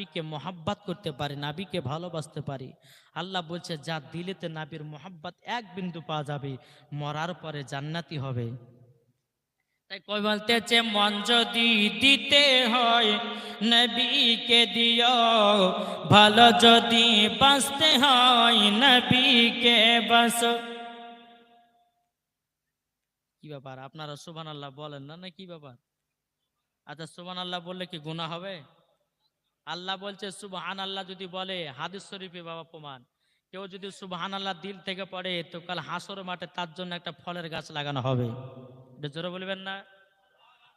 নাবিকে মহাব্বাত করতে পারি, নাবিকে ভালোবাসতে পারি। আল্লাহ বলছে, যা দিলেতে নাবির মহাব্বাত এক বিন্দু পাওয়া যাবে, মরার পরে জান্নাতি হবে। তাই কই বলতেছে, মন যদি দিতে হয়, নবীকে দিও। ভালো যদি বাঁচতে হয়, নবীকে বাস কি ব্যাপার? আপনারা সুবান আল্লাহ বলেন না না কি ব্যাপার? আচ্ছা সুবান আল্লাহ বললে কি গুনাহ হবে? আল্লাহ বলছে সুবহান আল্লাহ যদি বলে, হাদিস শরীফে বাবা প্রমাণ। কেউ যদি সুবহান আল্লাহ দিল থেকে পড়ে, তো কাল হাসর মাঠে তার জন্য একটা ফলের গাছ লাগানো হবে। এটা জোরে বলবেন না?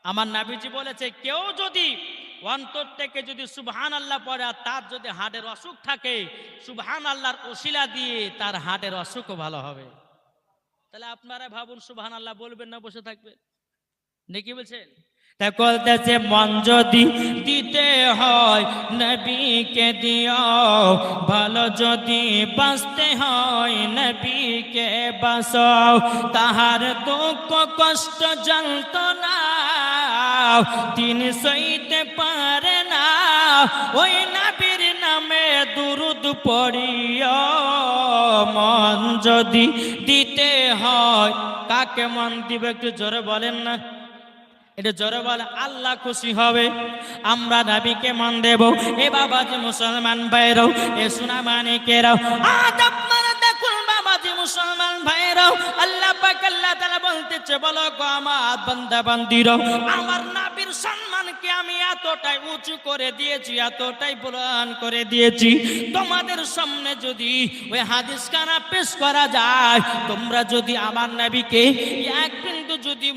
আমার নাবিজি বলেছে, কেউ যদি অন্তর থেকে যদি সুবহান আল্লাহ পড়ে আর তার যদি হার্টের অসুখ থাকে সুবহান আল্লাহর ওসিলা দিয়ে তার হার্টের অসুখও ভালো হবে। তাহলে আপনারা ভাবুন সুবহান আল্লাহ বলবেন না, বসে থাকবেন। নাকি বলছেন? তা বলতেছে মন যদি দিতে হয়, নবীকে দিও। ভালো যদি বাঁচতে হয়, নবীকে বাঁচাও। তাহার দুঃখ কষ্ট যন্ত্রণা তিনি সইতে পারে না। ওই নবীর নামে দুরুদ পড়িও। মন যদি দিতে হয়, কাকে মন দিবে একটু জোরে বলেন না। এটা জোরে বলে, আল্লাহ খুশি হবে। আমরা দাবিকে মন দেব, এ বাবা যে মুসলমান ভাইরাও এ সোনা মানিকেরাও। আজ আপনারা দেখুন বাবাজি মুসলমান ভাইরাও আল্লাহ তোমাদের সামনে যদি ওই হাদিস পেশ করা যায়, তোমরা যদি আমার এক যদি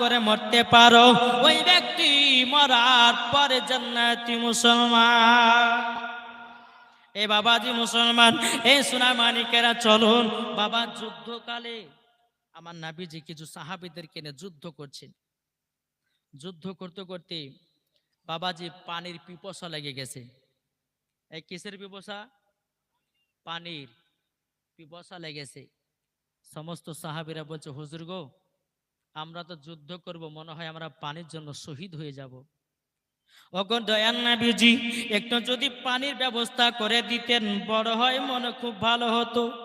করে মরতে পারো, ওই ব্যক্তি মরার পরে জান্নাতি মুসলমান। এ বাবাজি মুসলমান, এ চলুন, বাবা যুদ্ধকালে আমার নাবিজি কিছু সাহাবিদেরকে নিয়ে যুদ্ধ করছেন। যুদ্ধ করতে করতে বাবাজি পানির পিপসা লেগে গেছে। এই কিসের পিপসা? পানির পিপসা লেগেছে সমস্ত সাহাবিরা বলছে, হুজুর গো, আমরা তো যুদ্ধ করব, মনে হয় আমরা পানির জন্য শহীদ হয়ে যাব। ওগো দয়ান নাবিজি, একটু যদি পানির ব্যবস্থা করে দিতেন, বড় হয়, মনে খুব ভালো হতো।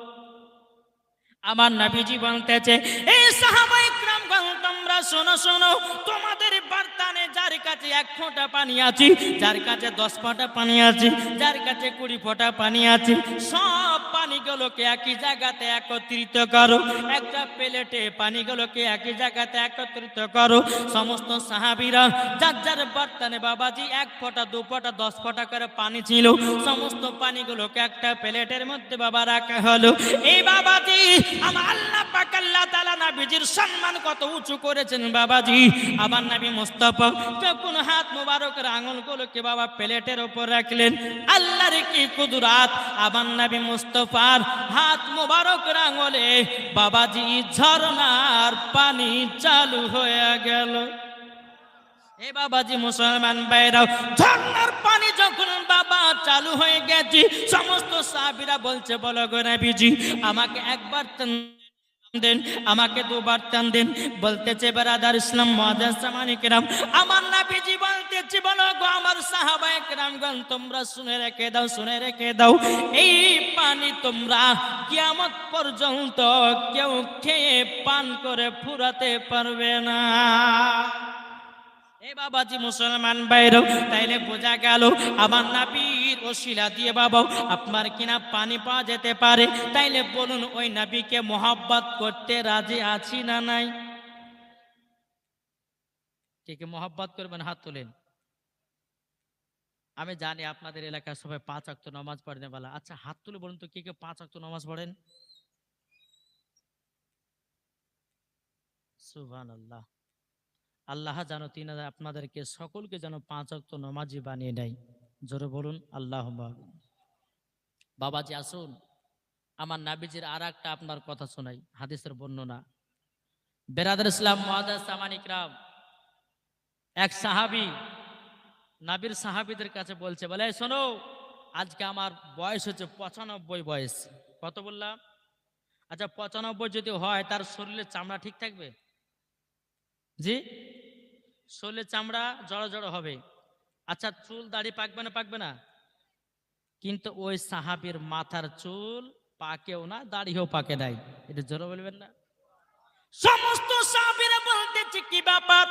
আমার নাবিজি বলতেছে, এই সাহাবাই ক্রাম তোমরা শোনো শোনো, তোমাদের বার্তানে যার কাছে এক ফোঁটা পানি আছে, যার কাছে দশ ফোঁটা পানি আছে, যার কাছে কুড়ি ফোঁটা পানি আছে, সব পানিগুলোকে একই জায়গাতে একত্রিত করো। একটা প্লেটে পানিগুলোকে একই জায়গাতে একত্রিত করো। সমস্ত সাহাবিরা, যার যার বার্তানে বাবাজি এক ফোঁটা, দু ফোঁটা, দশ ফোঁটা করে পানি ছিল, সমস্ত পানিগুলোকে একটা প্লেটের মধ্যে বাবা রাখা হলো। এই বাবাজি, আমার আল্লাহ পাক আল্লাহ তাআলা নবীজির সম্মান কত উঁচু করেছেন বাবাজি। আমার নবী মুস্তাফা যখন হাত মোবারকের আঙুলগুলোকে বাবা প্লেটের উপর রাখলেন, আল্লাহর কি কুদরাত? আমার নবী মুস্তাফার হাত মোবারক রাঙলে বাবাজি ঝর্ণার পানি চালু হয়ে গেল। এ বাবাজি মুসলমান বাইরাও ঝর্নার পানি যখন বাবা চালু হয়ে গেছি, সমস্ত সাবিরা বলছে, বলো গো আমাকে একবার দেন, আমাকে দুবার টান দেন। বলতেছে ইসলাম আমার বলো গো, আমার তোমরা শুনে রেখে দাও, শুনে রেখে দাও। এই পানি তোমরা পর্যন্ত কেউ খেয়ে পান করে ফুরাতে পারবে না। এ বাবাজি মুসলমান বাইরেও তাইলে বোঝা গেল, আমার নাবির দিয়ে, বাবা, আপনার কিনা পানি পাওয়া যেতে পারে? তাইলে বলুন, ওই নাবিকে মোহাব্বত করতে রাজি আছি না নাই? কে মোহাব্বত করবেন, হাত তোলেন। আমি জানি আপনাদের এলাকার সবাই পাঁচ আক্ত নামাজ পড়েন, বলা। আচ্ছা হাত তুলে বলুন তো, কে কে পাঁচ আক্ত নামাজ পড়েন? আল্লাহ আল্লাহ যেন তিনি আপনাদেরকে সকলকে যেন পাঁচ অক্ত নমাজি বানিয়ে নেয় জোরে বলুন, আল্লাহ বাবাজি, আসুন। আমার নাবিজির আর একটা আপনার কথা শোনাই, হাদিসের বর্ণনা। বেরাদার ইসলাম সামানিকরাম এক সাহাবি, নাবির সাহাবিদের কাছে বলছে, বলে শোনো, আজকে আমার বয়স হচ্ছে পঁচানব্বই বয়স। কত বললাম? আচ্ছা পঁচানব্বই যদি হয়, তার শরীরের চামড়া ঠিক থাকবে? জি? শরীরের চামড়া জড়ো জড়ো হবে। আচ্ছা চুল দাড়ি পাকবে না পাকবে না। কিন্তু ওই সাহাবির মাথার চুল পাকেও না, দাড়িও পাকে নাই। এটা জোরে বলবেন না? সমস্ত সাহাবিরা বলতেছে, কি ব্যাপার?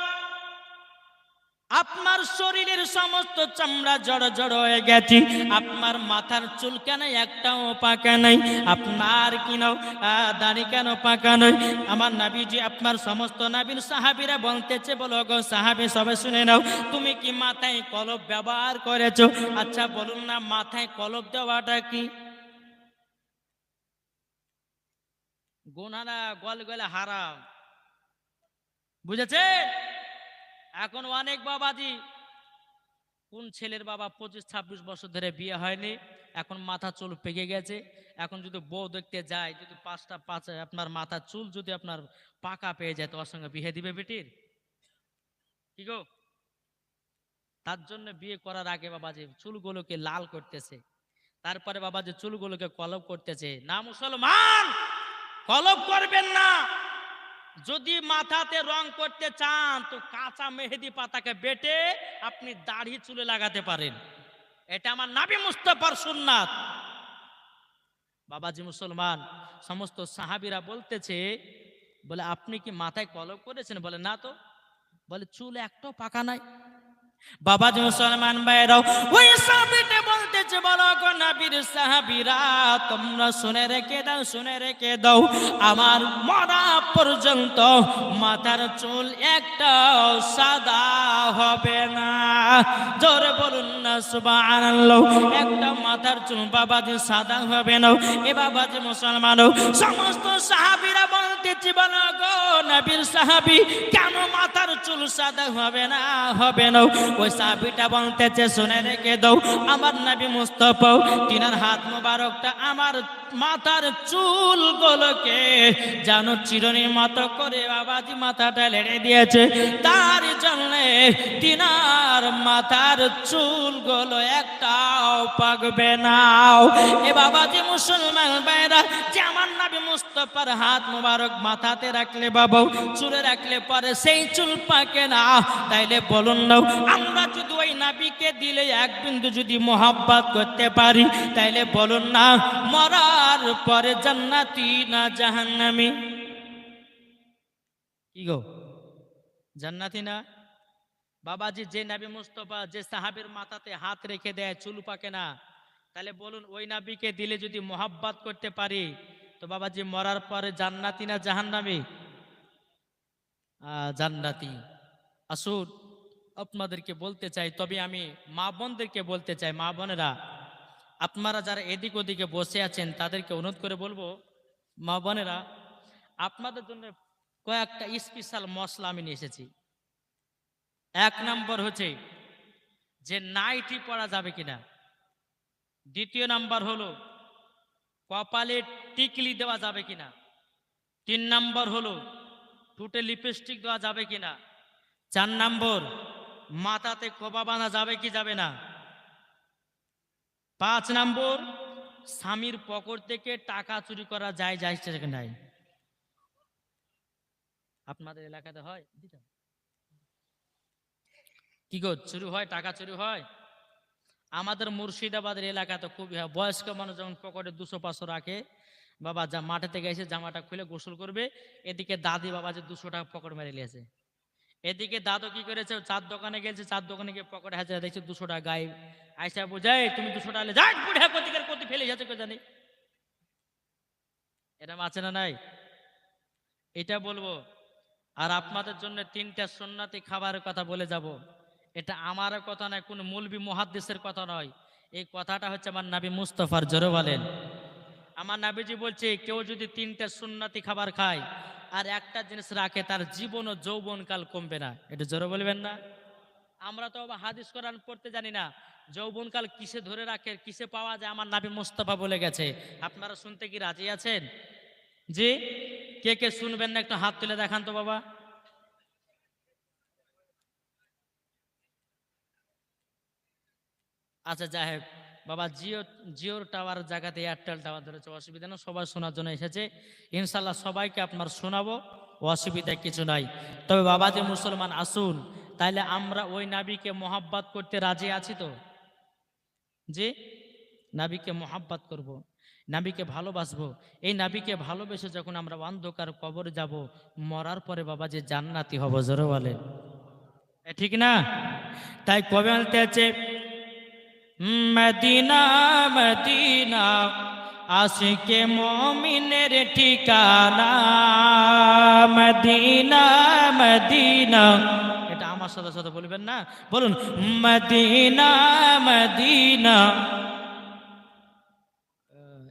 আপনার শরীরের সমস্ত চামড়া জড় জড় হয়ে গেছে। আপনার মাথার চুল কেন একটাও পাকা নাই? আপনার কিন দাড়ি কেন পাকা নয়? আমার নাবিজি, আপনার সমস্ত নাবির সাহাবিরা বলতেছে, বলো গো সাহাবি, সবাই শুনে নাও, তুমি কি মাথায় কলব ব্যবহার করেছ? আচ্ছা বলুন না, মাথায় কলব দেওয়াটা কি? গোনানা গল গলে হারাম। বুঝেছে এখন অনেক বাবাজি। কোন ছেলের বাবা পঁচিশ, ছাব্বিশ বছর ধরে বিয়ে হয়নি, এখন মাথা চুল পেকে গেছে। এখন যদি বউ দেখতে যায়, যদি পাঁচটা, পাঁচ, আপনার মাথার চুল যদি আপনার পাকা পেয়ে যায় তো ওর সঙ্গে বিয়ে দিবে বেটির? কি গো? তার জন্য বিয়ে করার আগে বাবাজি চুলগুলোকে লাল করতেছে। তারপরে বাবা যে চুলগুলোকে কলব করতেছে, না মুসলমান, কলব করবেন না। যদি মাথাতে রং করতে চান, তো কাঁচা মেহেদি পাতাকে বেটে আপনি দাড়ি চুলে লাগাতে পারেন। এটা আমার নাবি মুস্তফার সুন্নাত। বাবাজি মুসলমান, সমস্ত সাহাবিরা বলতেছে, বলে, আপনি কি মাথায় কলক করেছেন? বলে, না তো। বলে, চুল একটাও পাকা নাই। বাবাজি মুসলমান ভাইরাও ওই সাহাবিতে বলতেছে, বলো গো নবীর সাহাবীরা, তোমরা শুনে রেখে দাও, শুনে রেখে দাও, আমার মরা পর্যন্ত মাথার চুল একটা সাদা হবে না। জোরে বলুন না, সুবহানাল্লাহ। একটা মাথার চুল বাবাজি সাদা হবে না, এ বাবা বাবাজি মুসলমান। সমস্ত সাহাবীরা বলতেছে বলো গো নবীর সাহাবী, কেন মাথার চুল সাদা হবে না হবে না? ওই সাহাবিটা বলতেছে, শুনে রেখে দাও, আমার নবী মুস্তফা, তিনার হাত মোবারকটা আমার মাথার চুল গুলোকে যেন চিরনির মতো করে বাবাজি মাথাটা লেড়ে দিয়েছে। তার জন্য তিনার মাথার চুলগুলো একটাও পাকবে না। এ বাবাজি মুসলমান ভাইরা যে আমার নবী মুস্তফার হাত মোবারক মাথাতে রাখলে বাবা, চুলে রাখলে পরে সেই চুল পাকে না। তাইলে বলুন না, আমরা যদি ওই নাবিকে দিলে এক বিন্দু যদি মোহাব্বত করতে পারি, তাইলে বলুন না, মরার পরে জান্নাতি না জাহান্নামি? কি গো? জান্নাতি না? বাবাজি, যে নাবি মুস্তফা, যে সাহাবের মাথাতে হাত রেখে দেয়, চুল পাকে না, তাহলে বলুন, ওই নাবিকে দিলে যদি মোহাব্বত করতে পারি, তো বাবাজি মরার পরে জান্নাতি না জাহান্নামি? জান্নাতি। আসুন, আপনাদেরকে বলতে চাই, তবে আমি মা বোনদেরকে বলতে চাই, মা বোনেরা, আপনারা যারা এদিক ওদিকে বসে আছেন, তাদেরকে অনুরোধ করে বলব, মা বোনেরা, আপনাদের জন্য কয়েকটা স্পেশাল মশলা আমি নিয়ে এসেছি। এক নম্বর হচ্ছে যে নাইটি পরা যাবে কিনা। দ্বিতীয় নাম্বার হলো, কপালে টিকলি দেওয়া যাবে কিনা। তিন নাম্বার হলো, ঠোঁটে লিপস্টিক দেওয়া যাবে কিনা। চার নম্বর, মাথাতে খোপা বাঁধা যাবে কি যাবে না। পাঁচ নম্বর, স্বামীর পকর থেকে টাকা চুরি করা যায় যায় নাই। আপনাদের এলাকাতে হয়। কি গো, চুরি হয়, টাকা চুরি হয়? আমাদের মুর্শিদাবাদের এলাকা তো খুবই হয়। বয়স্ক মানুষ যখন পকেটে দুশো, পাঁচশো রাখে, বাবা যা মাঠে থেকে এসে জামাটা খুলে গোসল করবে, এদিকে দাদি বাবা যে দুশো টাকা পকেট মেরে নিয়েছে। এদিকে দাদু কি করেছে? চার দোকানে গেছে, চার দোকানে গিয়ে পকেটে হাজার দেখছে দুশো টাকা গায়ে আইসা বোঝাই তুমি দুশো টাকা কতি ফেলে যাচ্ছে কে জানি এরম আছে না নাই? এটা বলব, আর আপনাদের জন্য তিনটা সুন্নাতি খাবারের কথা বলে যাব। এটা আমার কথা নয়, কোন মৌলবি মুহাদ্দিসের কথা নয়। এই কথাটা হচ্ছে আমার নাবি মুস্তফার, জোরে বলেন। আমার নাবিজি বলছে, কেউ যদি তিনটা সুন্নাতি খাবার খায় আর একটা জিনিস রাখে, তার জীবন ও যৌবনকাল কমবে না। এটা জোরে বলবেন না? আমরা তো হাদিস কোরআন পড়তে জানি না, যৌবনকাল কিসে ধরে রাখে, কিসে পাওয়া যায়, আমার নাবি মুস্তফা বলে গেছে। আপনারা শুনতে কি রাজি আছেন? জি? কে কে শুনবেন না, একটু হাত তুলে দেখান তো বাবা। আচ্ছা যাই হোক। বাবা, জিও, জিওর টাওয়ার জায়গাতে এয়ারটেল টাওয়ার ধরেছে, অসুবিধা না সবাই শোনার জন্য এসেছে। ইনশাল্লাহ সবাইকে আপনার শোনাবো, অসুবিধা কিছু নাই। তবে বাবা যে মুসলমান, আসুন। তাইলে আমরা ওই নাবিকে মোহাব্বত করতে রাজি আছি তো? যে নাবিকে মোহাব্বত করব। নাবিকে ভালোবাসবো। এই নাবিকে ভালোবেসে যখন আমরা অন্ধকার কবরে যাব, মরার পরে বাবা যে জান্নাতি হব, জোরে বলে ঠিক না? তাই কবে বলতে আছে? মদিনা মদিনা আশিকে মমিনের ঠিকানা। মদিনা মদিনা। এটা আমার সাথে সাথে বলবেন না? বলুন, মদিনা মদিনা।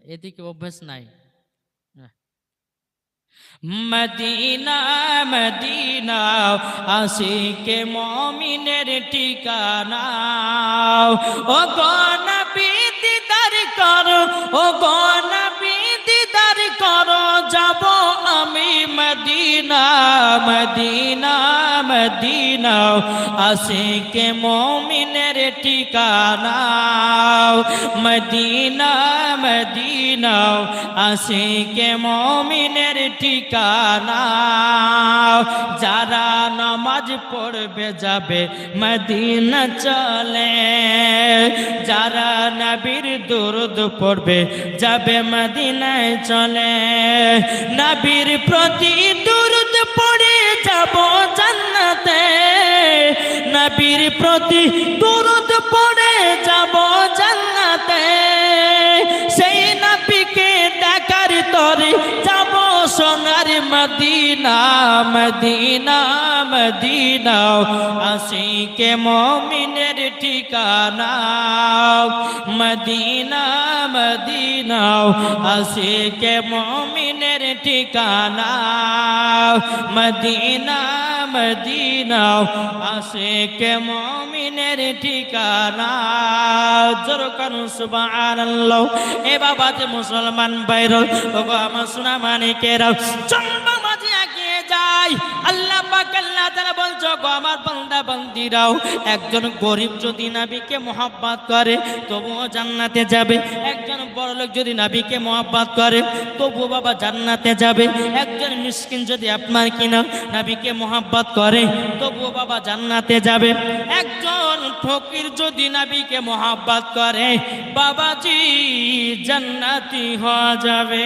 এদিকে অভ্যাস নাই। মদিনা মদিনা আশিকে মমিনের ঠিকানা। ও গনবী বিদিদার কর ও গনবী বিদিদার কর যাব মদিনা মদিনা মদিনা, আশিকে মমিনের ঠিকানা, মদিনা মদিনা, আশিকে মমিনের ঠিকানা। যারা নামাজ পড়বে যাবে মদিনা চলে, যারা নবীর দুরুদ পড়বে যাবে মদিনায় চলে। নবীর প্রতি দুরুদ পড়ে যাব জান্নাতে। নবীর প্রতি দুরুদ পড়ে যাব জান্নাতে। সেই নবীকে দেখার তরে যাব সোনার মদিনা মদিনা মদিনা। আশিকে মমিনের ঠিকানা, মদিনা মদিনা। আশিকে মমিনের ঠিকানা মদিনা মদিনা আসে কে মমিনের ঠিকানা জোর কানু সুবহানাল্লাহ এ বাবা যে মুসলমান বাইর ওগো আমার সোনা মানিকেরা যায় আল্লাহ পাক, আল্লাহ তাআলা বলছো গো আমার বান্দা, বান্দিরাও, একজন গরিব যদি নাবিকে মোহাব্বত করে, তবুও জান্নাতে যাবে। একজন বড় লোক যদি নাবিকে মোহাব্বত করে, তবুও বাবা জান্নাতে যাবে। একজন মিসকিন যদি আপনার কিনা নাবিকে মোহাব্বত করে, তবুও বাবা জান্নাতে যাবে। একজন ফকির যদি নাবিকে মোহাব্বত করে, বাবাজি জান্নাতি হওয়া যাবে।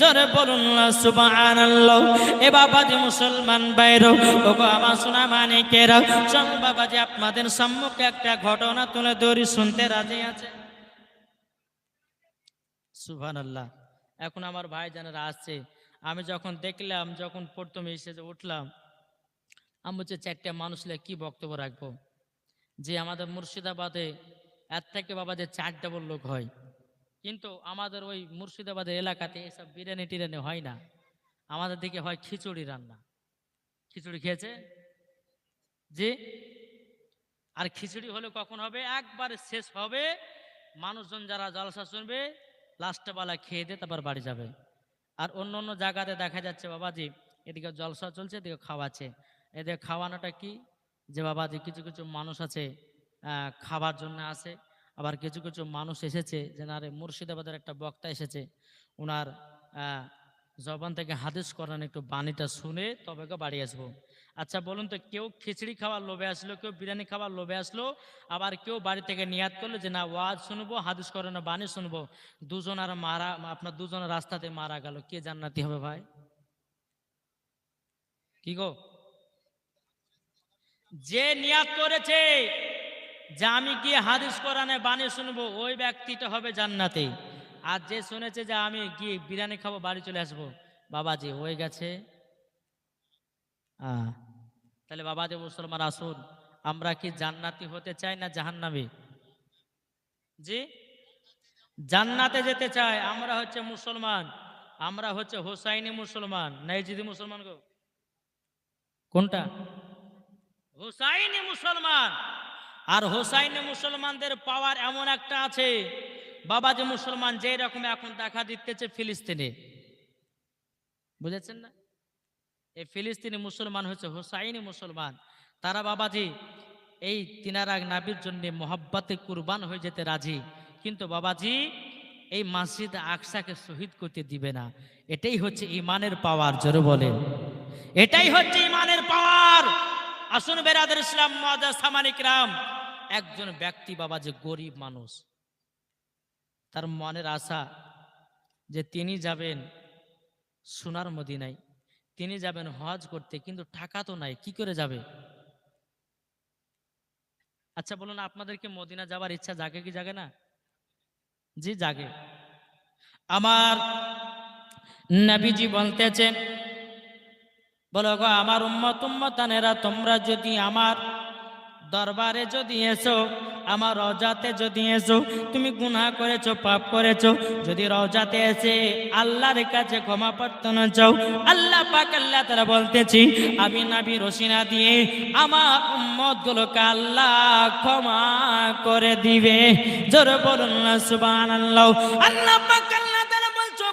জোরে বলুন সুবহানাল্লাহ। এ বাবাজি মুসলমান বাইরো ওগো আমার সোনা মানিকেরা চল বাবাজি আপনাদের সম্মুখে একটা ঘটনা তুলে ধরি, শুনতে রাজি আছে? সুবহানাল্লাহ। এখন আমার ভাই জানেরা আসছে। আমি যখন দেখলাম, যখন প্রথমে এসে যে উঠলাম, আমি বলছি চারটে মানুষ লে কি বক্তব্য রাখব? যে আমাদের মুর্শিদাবাদে এর থেকে বাবা যে চার ডাবল লোক হয়, কিন্তু আমাদের ওই মুর্শিদাবাদের এলাকাতে এসব বিরিয়ানি টিরিয়ানি হয় না। আমাদের দিকে হয় খিচুড়ি রান্না। খিচুড়ি খেয়েছে? জি? আর খিচুড়ি হলে কখন হবে? একবার শেষ হবে। মানুষজন যারা জলসা শুনবে লাস্টে বেলা খেয়ে দিয়ে তারপর বাড়ি যাবে। আর অন্য অন্য জায়গাতে দেখা যাচ্ছে, বাবাজি, এদিকে জলসা চলছে, এদিকে খাওয়াচ্ছে। এদিকে খাওয়ানোটা কি? যে বাবাজি, কিছু কিছু মানুষ আছে খাবার জন্য আসে। আবার কিছু কিছু মানুষ এসেছে, যে না রে, মুর্শিদাবাদের একটা বক্তা এসেছে। ওনার জবান থেকে হাদিস করান একটু বাণীটা শুনে তবে বাড়ি আসব। আচ্ছা বলুন তো, কেউ খিচড়ি খাওয়ার লোভে আসলো, কেউ বিরিয়ানি খাওয়ার লোভে আসলো, আবার কেউ বাড়ি থেকে নিয়াত করল যে, না, ওয়াজ শুনব, হাদিস করানো বাণী শুনব। দুজন আর মারা, আপনার দুজনের রাস্তাতে মারা গেল, কে জান্নাতি হবে ভাই? কি গো? যে নিয়াত করেছে যে আমি গিয়ে হাদিস কোরআনে বাণী শুনব, ওই ব্যক্তিটা হবে জান্নাতে। আর যে শুনেছে যে আমি গিয়ে বিরিয়ানি খাব, বাড়ি চলে আসব বাবাজি হয়ে গেছে। তাহলে বাবাজি মুসলমান, আসুন, আমরা কি জান্নাতি হতে চাই না জাহান্নামী? জি? জান্নাতে যেতে চাই, আমরা হচ্ছে মুসলমান, আমরা হচ্ছে হোসাইনি মুসলমান। নাইজিদি মুসলমান গো। কোনটা? হোসাইনি মুসলমান। আর হোসাইনি মুসলমানদের পাওয়ার এমন একটা আছে বাবা যে মুসলমান যে রকম এখন দেখা দিতেছে ফিলিস্তিনে। বুঝেছেন না? এই ফিলিস্তিনি মুসলমান হচ্ছে হোসাইনি মুসলমান। তারা বাবাজি, এই তিনারা নাবির জন্য মোহাব্বতে কুরবান হয়ে যেতে রাজি। কিন্তু বাবাজি, এই মসজিদ আকসাকে শহীদ করতে দিবে না। এটাই হচ্ছে ইমানের পাওয়ার, জোরে বলে এটাই হচ্ছে ইমানের পাওয়ার। আসুন বেরাদের ইসলাম সামানিক রাম। একজন ব্যক্তি বাবা যে গরিব মানুষ। তার মনের আশা যে তিনি যাবেন সোনার মদিনায়। তিনি যাবেন হজ করতে, কিন্তু টাকা তো নাই, কি করে যাবে? আচ্ছা বলুন, আপনাদেরকে মদিনা যাবার ইচ্ছা জাগে কি জাগে না? জি, জাগে। আমার নবীজি বলতেছেন, বলো গো, আমার উম্মত উম্মতানেরা, তোমরা যদি আমার দরবারে যদি এসো, আমার রজাতে যদি এসো, তুমি গুনাহ করেছ, পাপ করেছ, যদি রজাতে এসে আল্লাহর কাছে ক্ষমা প্রার্থনা চাও, আল্লাহ পাক আল্লাহ তারা বলতেছি, আমি নাবি রসিনা দিয়ে আমার উম্মত গুলোকে আল্লাহ ক্ষমা করে দিবে। জোরে বলুন সুবহানাল্লাহ। আল্লাহ পাক আল্লাহ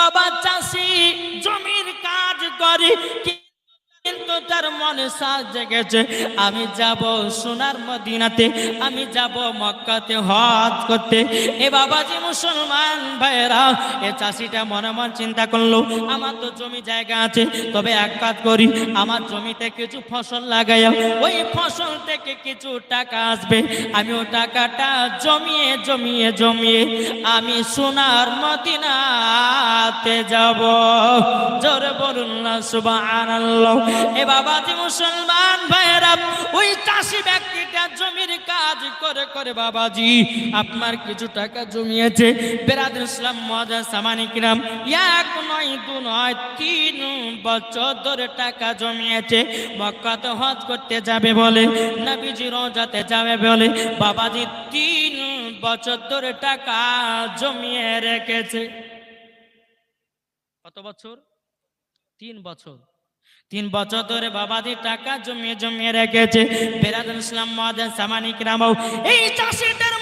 বাবা চাষি জমির কাজ করে কিন্তু তার মনে সাজ জেগেছে। আমি যাব সোনার মদিনাতে, আমি যাব মক্কাতে হজ করতে। এ বাবাজি মুসলমান ভাইরা এ চাষিটা মনে মন চিন্তা করল, আমার তো জমি জায়গা আছে, তবে এক কাজ করি, আমার জমিতে কিছু ফসল লাগাই ওই ফসল থেকে কিছু টাকা আসবে। আমি ও টাকাটা জমিয়ে জমিয়ে জমিয়ে আমি সোনার মদিনাতে যাব। জোরে বলুন না, সুবহানাল্লাহ। এ বাবাজি মুসলমান ভাইরা ওই চাষি ব্যক্তিটা জমির কাজ করে করে বাবাজি, আপনার কিছু টাকা জমিয়েছে। বেরাদুল ইসলাম মজা সামানিকরাম এক নয়, দু নয়, তিন বছর ধরে টাকা জমিয়েছে। মক্কাতে হজ করতে যাবে বলে, নবীজি রোজাতে যাবে বলে, বাবাজি তিন বছর ধরে টাকা জমিয়ে রেখেছে। কত বছর? তিন বছর। তিন বছর ধরে বাবাদের টাকা জমিয়ে জমিয়ে রেখেছে। বেরাদুল ইসলাম মহাদেন সামানিক রামাও। এই চাষিটার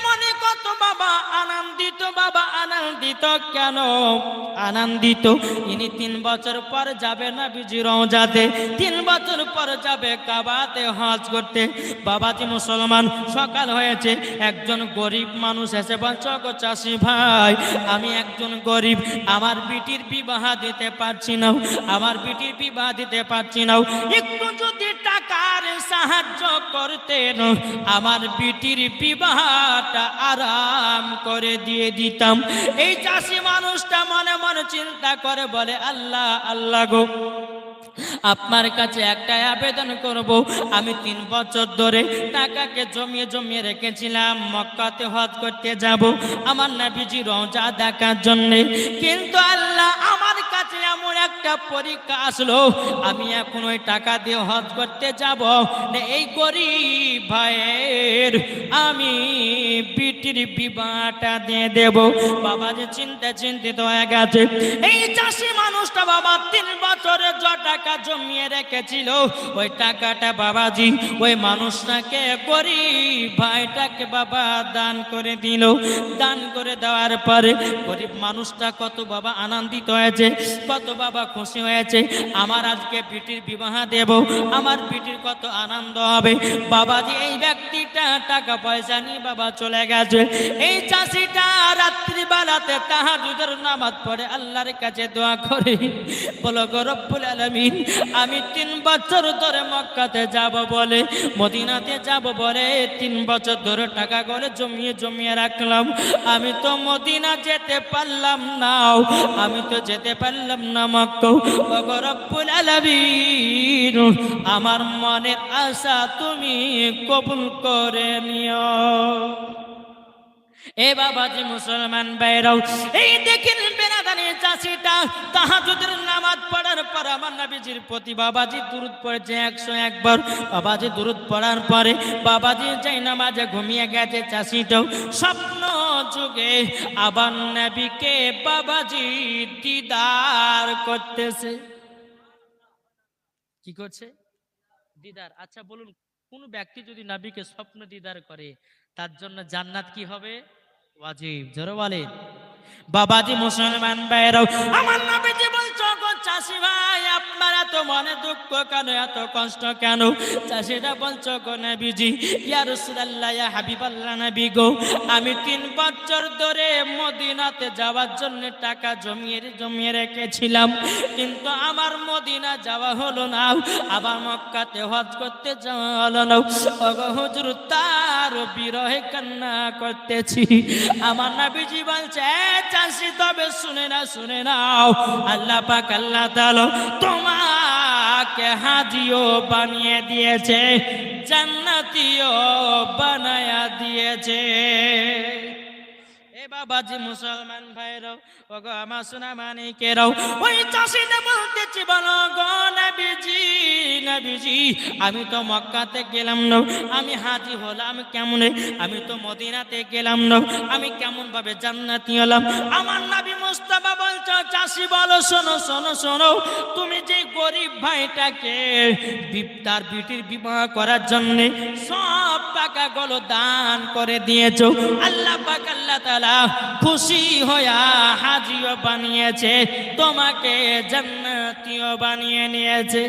আনন্দিত ইনি তিন বছর পর যাবে না তিন বছর পর যাবে কাবাতে হজ করতে। বাবাজি মুসলমান, সকাল হয়েছে, একজন গরিব মানুষ এসে গো চাষি ভাই, আমি একজন গরিব, আমার বিটির বিবাহ দিতে পারছি না, আমার বিটির বিবাহ দিতে পারছি না, একটু যদি টাকার সাহায্য করতেন, আমার বিটির বিবাহটা আরাম করে দিয়ে দিতাম। এই চাষি মানুষটা মনে মনে চিন্তা করে, বলে, আল্লাহ আল্লাহ গো, আপনার কাছে একটাই আবেদন করব। আমি তিন বছর ধরে টাকাকে জমিয়ে জমিয়ে রেখেছিলাম, মক্কাতে হজ করতে যাব। আমার নাবিজি রওজা দেখার জন্যে। কিন্তু আল্লাহ আমার কাছে এমন একটা পরীক্ষা আসলো, আমি এখন ওই টাকা দিয়ে হজ করতে যাব। এই গরিব ভাইয়ের আমি বিটির বিবাহটা দিয়ে দেব। বাবা যে চিন্তা চিন্তিত হয়ে গেছে। এই চাষি মানুষটা বাবা তিন বছরে য টাকা জমিয়ে রেখেছিল। ওই টাকাটা বাবাজি, ওই মানুষটাকে গরিব ভাইটাকে বাবা দান করে দিল। দান করে দেওয়ার পরে গরিব মানুষটা কত বাবা আনন্দিত হয়েছে। কত বাবা খুশি হয়েছে, আমার আজকে পিটির বিবাহ দেব, আমার পিটির কত আনন্দ হবে। বাবাজি, এই ব্যক্তিটা টাকা পয়সা নিয়ে বাবা চলে গেছে। এই চাষিটা রাত্রিবেলাতে তাহাজুদের নামাজ পড়ে, আল্লাহর কাছে দোয়া করে, বলো গো রব্বুল আলামিন, আমি তিন বছর ধরে মক্কাতে যাব বলে, মদিনাতে যাব বলে তিন বছর ধরে টাকা করে জমিয়ে জমিয়ে রাখলাম। আমি তো মদিনা যেতে পারলাম না, আমি তো যেতে পারলাম না মক্কা ও গো রব্বুল আলামিন, আমার মনে আশা তুমি কবুল করে নিও। এ বাবাজি মুসলমান বাইরাও এই দেখেন বেনাদানি চাষিটা, তাহাজুদের নামাজ পড়ার পর আমার নবীজির প্রতি বাবাজি দুরুদ পড়েছে একশো একবার। বাবাজি দুরুদ পড়ার পরে বাবাজি যাই নামাজে ঘুমিয়ে গেছে চাষিটাও স্বপ্ন যুগে আবার নবীকে বাবাজি দিদার করতেছে। কি করছে? দিদার আচ্ছা বলুন, কোন ব্যক্তি যদি নাবিকে স্বপ্ন দিদার করে, তার জন্য জান্নাত কি হবে? বাবাজি মুসলমান ভাইরাও আমার নবীজি চাষি ভাই, আপনার এত মনে দুঃখ কেন? এত কষ্ট কেন? চাষিরা বলছো, গো নবীজি, ইয়া রাসূলুল্লাহ, ইয়া হাবিবাল্লাহ নবী গো, আমি তিন বছর ধরে মদিনাতে যাওয়ার জন্য টাকা জমিয়ে জমিয়ে রেখেছিলাম। কিন্তু আমার মদিনা যাওয়া হলো না। আবার মক্কাতে হজ করতে যাওয়া হলো না। হুজুর, তার বিরহে কান্না করতেছি। আমার নবীজি বলছে, "এ চাষি, তবে শুনে না শুনে নাও। আল্লাহ পাক, আল্লাহ তাআলা তোমাকে হাজিও বানিয়ে দিয়েছে জান্নাতিও বানায়া দিয়েছে। বাবাজি মুসলমান ভাইরাও, ওগো আমার সোনা মানিকেরাও ওই চাষিটা বলতেছি, বলো গো নবীজি নবীজি, আমি তো মক্কাতে গেলাম না। আমি হাজি হলাম কেমন? আমি তো মদিনাতে গেলাম না। আমি কেমন ভাবে জান্নাতি হলাম? আমার নবী মুস্তাফা বলছো, চাষি, বলো, শোনো শোনো শোনো, তুমি যে গরিব ভাইটাকে তার বিটির বিবাহ করার জন্য সব টাকাগুলো দান করে দিয়েছ, আল্লাহ পাক, আল্লাহ তাআলা খুশি হইয়া হাজিও বানিয়েছে তোমাকে জান্নাতিও বানিয়ে নিয়েছে।